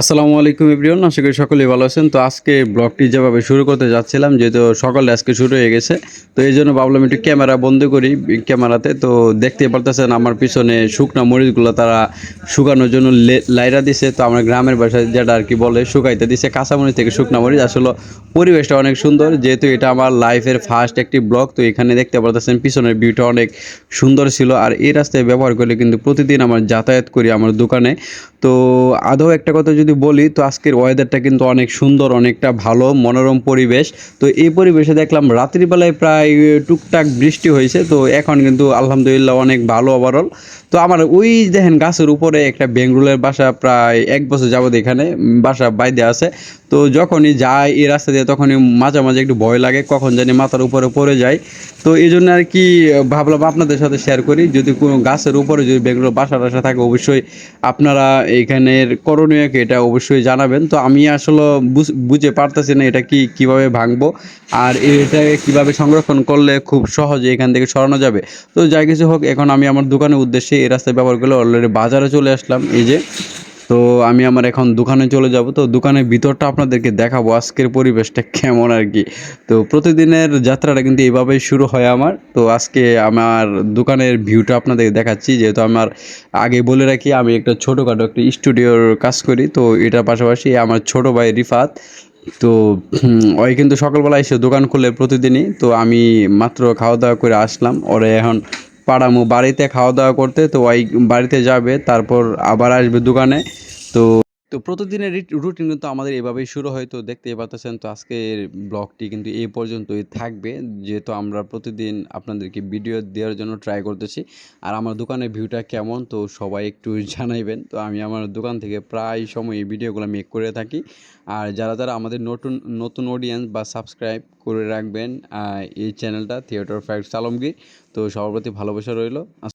আসসালামু আলাইকুম এভরিওয়ান, আশা করি সকলেই ভালো আছেন। তো আজকে ব্লগটি যেভাবে শুরু করতে যাচ্ছিলাম, যেহেতু সকালে আজকে শুরু হয়ে গেছে, তো এই জন্য ভাবলাম একটু ক্যামেরা বন্ধ করি ক্যামেরাতে। তো দেখতে পারতেছেন আমার পিছনে শুকনা মরিচগুলো তারা শুকানোর জন্য লাইরা দিছে। তো আমার গ্রামের ভাষায় যেটা আর কি বলে, শুকাইতে দিছে কাঁচামরিচ থেকে শুকনা মরিচ। আসলে পরিবেশটা অনেক সুন্দর, যেহেতু এটা আমার লাইফের ফার্স্ট একটি ব্লগ, তো এখানে দেখতে পারতেছেন পিছনের ভিউটা অনেক সুন্দর ছিল। আর এই রাস্তায় ব্যবহার করলে কিন্তু প্রতিদিন আমার যাতায়াত করি আমার দোকানে। তো আদৌ একটা কথা যদি বলি, তো আজকের ওয়েদারটা কিন্তু অনেক সুন্দর, অনেকটা ভালো, মনোরম পরিবেশ। তো এই পরিবেশে দেখলাম রাত্রিবেলায় প্রায় টুকটাক বৃষ্টি হয়েছে। তো এখন কিন্তু আলহামদুলিল্লাহ অনেক ভালো ওভারঅল তো আমার ওই দেখেন গাছের উপরে একটা বেঙ্গরুলের বাসা প্রায় এক বছর যাবত এখানে বাসা বাইদে আছে। তো যখনই যাই এই রাস্তা দিয়ে, তখনই মাঝে মাঝে একটু ভয় লাগে, কখন জানি মাথার উপরে পড়ে যায়। তো এই জন্য আর কি ভাবলাম আপনাদের সাথে শেয়ার করি। যদি কোনো গাছের উপরে যদি বেঙ্গলোর বাসা টাসা থাকে, অবশ্যই আপনারা এখানের করণীয় কি এটা অবশ্যই জানাবেন। তো আমি আসলে বুঝ- পারতেছি না এটা কি, কীভাবে ভাঙবো আর এটা কীভাবে সংরক্ষণ করলে খুব সহজে এখান থেকে সরানো যাবে। তো যাই কিছু হোক, এখন আমি আমার দোকানের উদ্দেশ্যে এই রাস্তায় ব্যবহার করলে অলরেডি বাজারে চলে আসলাম। এই যে তো আমি আমার এখন দোকানে চলে যাব। তো দোকানের ভিতরটা আপনাদেরকে দেখাবো আজকের পরিবেশটা কেমন আর কি। তো প্রতিদিনের যাত্রাটা কিন্তু এইভাবেই শুরু হয় আমার। তো আজকে আমার দোকানের ভিউটা আপনাদের দেখাচ্ছি। যেহেতু আমার আগে বলে রাখি, আমি একটা ছোটোখাটো একটা স্টুডিওর কাজ করি। তো এটার পাশাপাশি আমার ছোট ভাই রিফাত, তো ওই কিন্তু সকালবেলা এসে দোকান খুলে প্রতিদিনই। তো আমি মাত্র খাওয়া দাওয়া করে আসলাম। ওরে এখন পাড়ামু বাড়িতে খাওয়া দাওয়া করতে তো ওই বাড়িতে যাবে তারপর আবার আসবে দোকানে। তো তো প্রতিদিনের রুটিন কিন্তু আমাদের এভাবেই শুরু হয়। তো দেখতেই পাচ্ছেন তো আজকের ব্লগটি কিন্তু এই পর্যন্তই থাকবে। যেহেতু আমরা প্রতিদিন আপনাদেরকে ভিডিও দেওয়ার জন্য ট্রাই করতেছি, আর আমার দোকানের ভিউটা কেমন, তো সবাই একটু জানাইবেন। তো আমি আমার দোকান থেকে প্রায় সময় এই ভিডিওগুলো মেক করে থাকি। আর যারা যারা আমাদের নতুন নতুন অডিয়েন্স বা সাবস্ক্রাইব করে রাখবেন এই চ্যানেলটা থিয়েটার ফ্যাক্টস আলমগীর তো সবার প্রতি ভালোবাসা রইল।